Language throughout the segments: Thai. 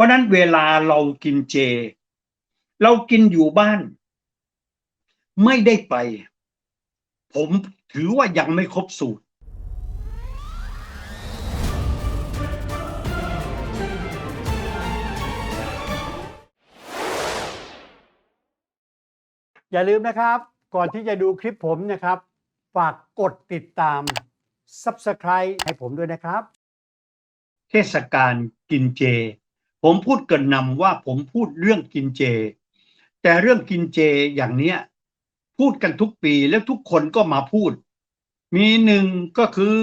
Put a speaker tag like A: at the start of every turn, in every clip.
A: ราะฉะนั้นเวลาเรากินเจ เรากินอยู่บ้าน ไม่ได้ไป ผมถือว่ายังไม่ครบสูตร
B: อย่าลืมนะครับ ก่อนที่จะดูคลิปผมนะครับ ฝากกดติดตาม Subscribe ให้ผมด้วยนะครับ
A: เทศกาลกินเจ ผมพูดเกินนำว่าผมพูดเรื่องกินเจ แต่เรื่องกินเจอย่างเนี้ยพูดกันทุกปีแล้วทุกคนก็มาพูด มีหนึ่งก็คือ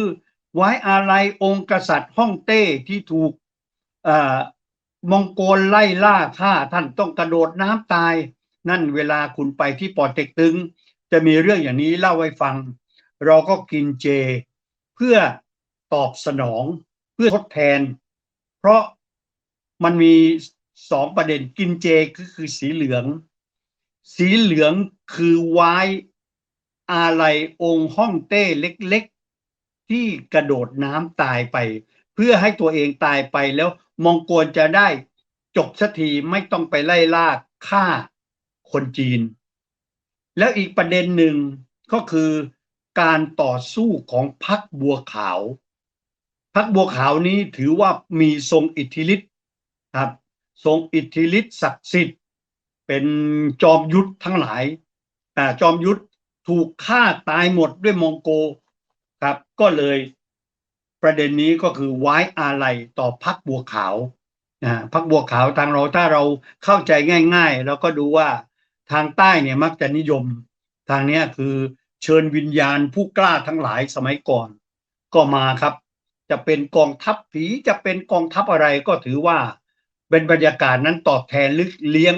A: ไว้อาลัยองค์กษัตริย์ฮ่องเต้ที่ถูกมองโกลไล่ล่าฆ่าท่านต้องกระโดดน้ำตาย นั่นเวลาคุณไปที่ปอเต็กตึง จะมีเรื่องอย่างนี้เล่าให้ฟัง เราก็กินเจ เพื่อตอบสนองเพื่อทดแทน เพราะ มันมีสองประเด็นกินเจก็คือสีเหลือง สีเหลืองคือไว้อาลัยองค์ฮ่องเต้เล็กๆ ที่กระโดดน้ำตายไป เพื่อให้ตัวเองตายไปแล้วมองโกลจะได้จบสักทีไม่ต้องไปไล่ล่าฆ่าคนจีน แล้วอีกประเด็นหนึ่งก็คือการต่อสู้ของพรรคบัวขาวพรรคบัวขาวนี้ถือว่ามีทรงอิทธิฤทธิ ครับทรงอิทธิฤทธิ์ศักดิ์สิทธิ์เป็นจอมยุทธทั้งหลายอ่จอมยุทธถูกฆ่าตายหมดด้วยมองโกครับก็เลยประเด็นนี้ก็คือไว้อาลัยต่อพรรคบัวขาวอ่าพรรคบัวขาวทางเราถ้าเราเข้าใจง่าย ๆ แล้วก็ดูว่าทางใต้เนี่ยมักจะนิยม ทางเนี้ยคือเชิญวิญญาณผู้กล้าทั้งหลายสมัยก่อน ก็มาครับ จะเป็นกองทัพผีจะเป็นกองทัพอะไรก็ถือว่า เป็นบรรยากาศนั้นตอบแทนหรือเลี้ยง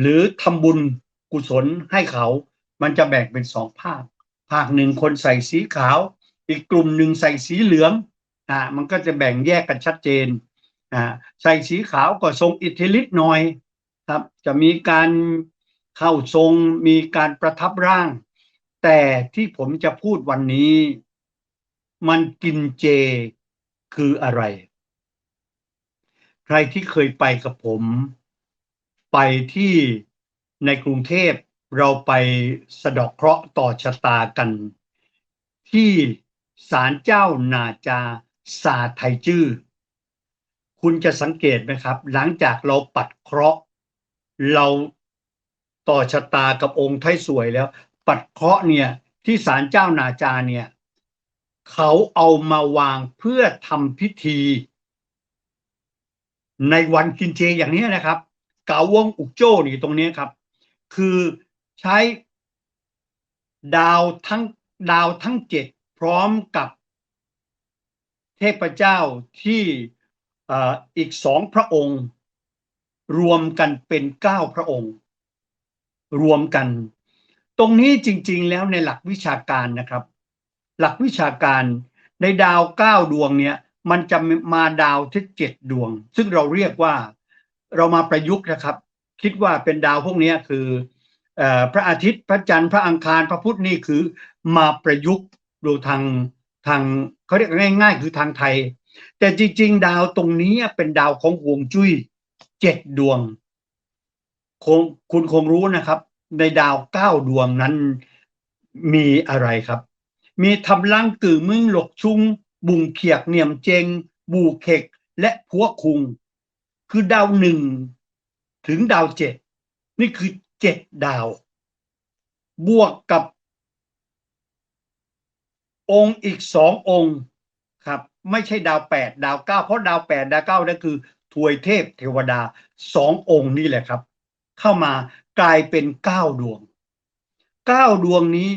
A: หรือทำบุญกุศลให้เขา มันจะแบ่งเป็นสองภาค ภาคหนึ่งคนใส่สีขาว อีกกลุ่มหนึ่งใส่สีเหลืองอ่ามันก็จะแบ่งแยกกันชัดเจนอ่าใส่สีขาวก็ทรงอิทธิฤทธิ์หน่อยครับ จะมีการเข้าทรงมีการประทับร่าง แต่ที่ผมจะพูดวันนี้ มันกินเจคืออะไร ใครที่เคยไปกับผม ไปที่ในกรุงเทพเราไปสะดอกเคราะห์ต่อชะตากัน ที่ศาลเจ้านาจาซาไทยจื้อคุณจะสังเกตไหมครับ หลังจากเราปัดเคราะห์ เราต่อชะตากับองค์ไทยสวยแล้ว ปัดเคราะห์เนี่ยที่ศาลเจ้านาจาเนี่ย เขาเอามาวางเพื่อทำพิธี ในวันกินเจอย่างนี้นะครับเกาวงอุกโจ้นี่ตรงนี้ครับ คือใช้ดาวทั้งดาวทั้งเจ็ดพร้อมกับเทพเจ้าที่อีกสองพระองค์ รวมกันเป็นเก้าพระองค์ รวมกัน ตรงนี้จริง ๆ แล้วในหลักวิชาการนะครับ หลักวิชาการในดาวเก้าดวงเนี่ย มันจะมาดาวที่เจ็ดดวง ซึ่งเราเรียกว่าเรามาประยุกต์นะครับ คิดว่าเป็นดาวพวกนี้คืออพระอาทิตย์พระจันทร์พระอังคารพระพุธนี่คือมาประยุกต์ดูทางทางเขาเรียกง่าย ๆ คือทางไทย แต่จริง ๆ ดาวตรงนี้เป็นดาวของฮวงจุ้ยเจ็ดดวงคงคุณคงรู้นะครับ ในดาวเก้าดวงนั้นมีอะไรครับ มีทำลังกือมึงหลกชุง บุงเขียกเหนี่ยมเจง บูเขกและพัวคุง คือดาวหนึ่งถึงดาวเจ็ดนี่คือเจ็ดดาว บวกกับ องค์อีกสององค์ครับ ไม่ใช่ดาวแปดดาวเก้าเพราะดาวแปดดาวเก้านั่นคือถวยเทพเทวดาสององค์นี่แหละครับ เข้ามากลายเป็นเก้าดวงเก้าดวงนี้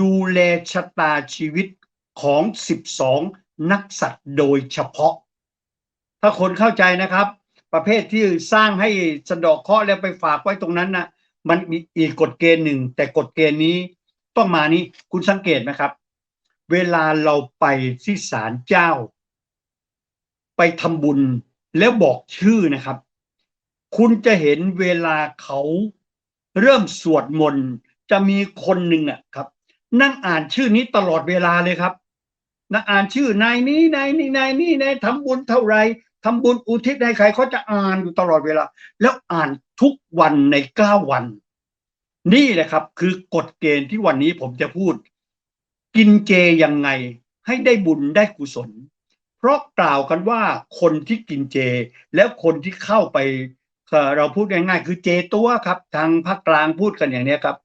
A: ดูแลชะตาชีวิต ของสิบสองนักสัตว์โดยเฉพาะ ถ้าคนเข้าใจนะครับ ประเภทที่สร้างให้สะดอกเคราะห์แล้วไปฝากไว้ตรงนั้นนะมันมีอีกกฎเกณฑ์หนึ่ง แต่กฎเกณฑ์นี้ต้องมานี้คุณสังเกตไหมครับ เวลาเราไปที่ศาลเจ้า ไปทำบุญแล้วบอกชื่อนะครับ คุณจะเห็นเวลาเขาเริ่มสวดมนต์จะมีคนหนึ่งอะครับ นั่งอ่านชื่อนี้ตลอดเวลาเลยครับ นั่งอ่านชื่อนายนี้นายนี้นายนี้นายทำบุญเท่าไรทำบุญอุทิศให้ใครเขาจะอ่านอยู่ตลอดเวลา แล้วอ่านทุกวันในเก้าวัน นี่แหละครับ คือกฎเกณฑ์ที่วันนี้ผมจะพูด กินเจยังไงให้ได้บุญได้กุศล เพราะกล่าวกันว่าคนที่กินเจ แล้วคนที่เข้าไปเราพูดง่ายๆ คือเจตัวครับ ทางภาคกลางพูดกันอย่างนี้ครับ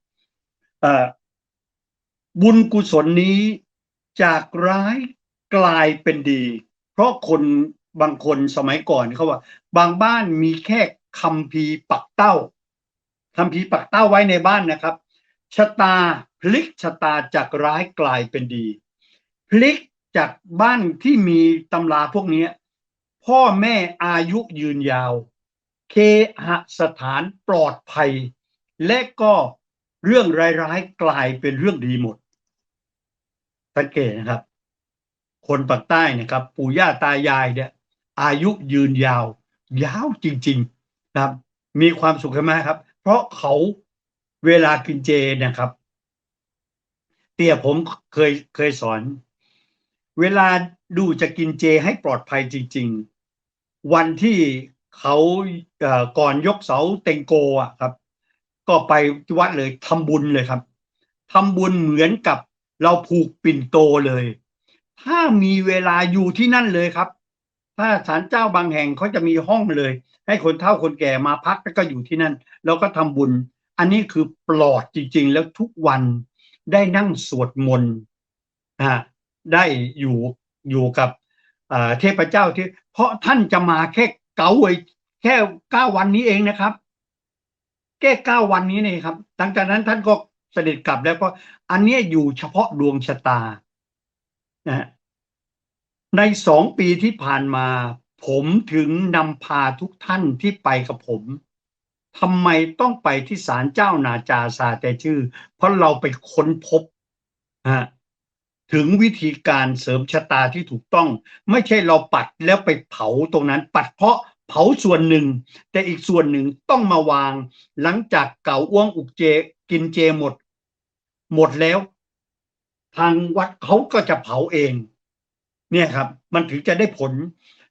A: บุญกุศลนี้ จากร้ายกลายเป็นดี เพราะคนบางคนสมัยก่อนเขาว่า บางบ้านมีแค่คำพีปักเต้าคำพีปักเต้าไว้ในบ้านนะครับชะตาพลิกชะตาจากร้ายกลายเป็นดี พลิกจากบ้านที่มีตำราพวกนี้พ่อแม่อายุยืนยาว เคหสถานปลอดภัย และก็เรื่องร้ายๆกลายเป็นเรื่องดีหมด สังเกตนะครับ คนปากใต้นะครับ ปู่ย่าตายายเนี่ย อายุยืนยาว ยาวจริง ๆนะครับ มีความสุขมากครับ เพราะเขาเวลากินเจนะครับ เตี่ยผมเคยเคยสอน เวลาดูจะกินเจให้ปลอดภัยจริง ๆ วันที่เขาเก่อนยกเสาเต็งโกอะครับ ก็ไปที่วัดเลยทำบุญเลยครับทำบุญเหมือนกับ เราผูกปิ่นโตเลย ถ้ามีเวลาอยู่ที่นั่นเลยครับ ถ้าศาลเจ้าบางแห่งเขาจะมีห้องเลย ให้คนเฒ่าคนแก่มาพักแล้วก็อยู่ที่นั่น แล้วก็ทำบุญ อันนี้คือปลอดจริง ๆ แล้วทุกวันได้นั่งสวดมนต์อ่าได้อยู่อยู่กับเทพเจ้าที่ เพราะท่านจะมาแค่เก้าไว้แค่เก้าวันนี้เองนะครับแค่เก้าวันนี้นี่ครับหลังจากนั้นท่านก็ เสด็จกลับแล้วก็ อันเนี้ยอยู่เฉพาะดวงชะตานะในสองปีที่ผ่านมา ผมถึงนำพาทุกท่านที่ไปกับผมทำไมต้องไปที่ศาลเจ้านาจาซาแต่ชื่อ เพราะเราไปค้นพบฮะถึงวิธีการเสริมชะตาที่ถูกต้อง ไม่ใช่เราปัดแล้วไปเผาตรงนั้น ปัดเพราะ เผาส่วนหนึ่ง แต่อีกส่วนหนึ่งต้องมาวาง หลังจากเก่าอ้วงอุกเจกินเจหมด หมดแล้ว ทางวัดเขาก็จะเผาเอง เนี่ยครับ มันถึงจะได้ผล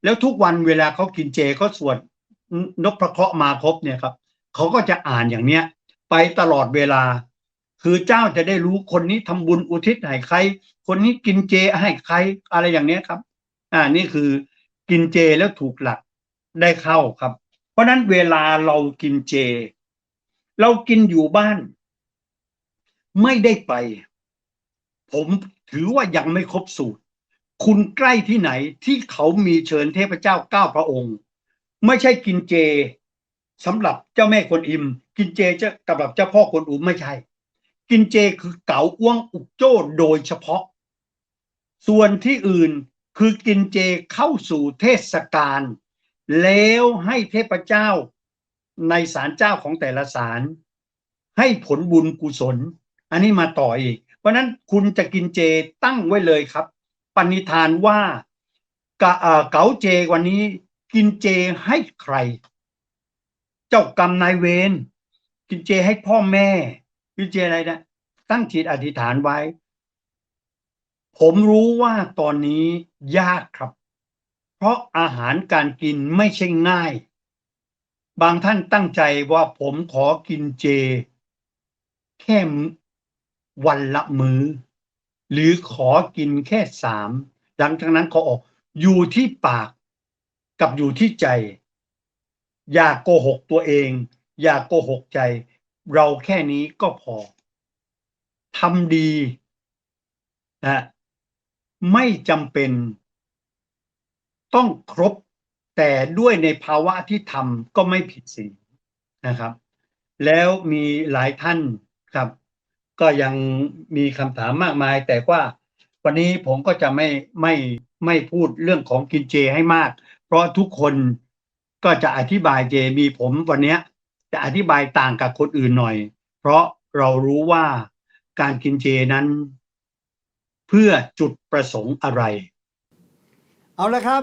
A: แล้วทุกวันเวลาเขากินเจเขาสวดนพพระเคราะห์มาครบเนี่ยครับเขาก็จะอ่านอย่างเนี้ย ไปตลอดเวลา คือเจ้าจะได้รู้คนนี้ทำบุญอุทิศให้ใคร คนนี้กินเจให้ใครอะไรอย่างเนี้ยครับ อ่านี่คือกินเจแล้วถูกหลัก ได้เข้าครับ เพราะนั้นเวลาเรากินเจ เรากินอยู่บ้าน ไม่ได้ไป ผมถือว่ายังไม่ครบสูตร คุณใกล้ที่ไหนที่เขามีเชิญเทพเจ้าเก้าพระองค์ ไม่ใช่กินเจสำหรับเจ้าแม่กวนอิม กินเจจะสำหรับเจ้าพ่อกวนอูไม่ใช่ กินเจคือเก๋าอ้วงอุกโจ้โดยเฉพาะ ส่วนที่อื่นคือกินเจเข้าสู่เทศกาล แล้วให้เทพเจ้าในศาลเจ้าของแต่ละศาลให้ผลบุญกุศล อันนี้มาต่ออีก เพราะนั้นคุณจะกินเจตั้งไว้เลยครับ ปณิธานว่ากะเอ่อเก๋าเจวันนี้กินเจให้ใคร เจ้ากรรมนายเวรกินเจให้พ่อแม่ กินเจอะไรนะตั้งจิตอธิษฐานไว้ ผมรู้ว่าตอนนี้ยากครับ เพราะอาหารการกินไม่ใช่ง่าย บางท่านตั้งใจว่าผมขอกินเจ แค่วันละมือ้อ หรือขอกินแค่สามหลังจากนั้นขอออกอยู่ที่ปากกับอยู่ที่ใจ อย่าโกหกตัวเอง อย่าโกหกใจ เราแค่นี้ก็พอทำดีนะไม่จำเป็น ต้องครบแต่ด้วยในภาวะที่ทำก็ไม่ผิดศีลนะครับ แล้วมีหลายท่านครับ ก็ยังมีคำถามมากมาย แต่ว่าวันนี้ผมก็จะไม่ไม่ไม่พูดเรื่องของกินเจให้มาก เพราะทุกคนก็จะอธิบายเจมีผมวันนี้จะอธิบายต่างกับคนอื่นหน่อย เพราะเรารู้ว่าการกินเจนั้น เพื่อจุดประสงค์อะไร
B: เอาละครับ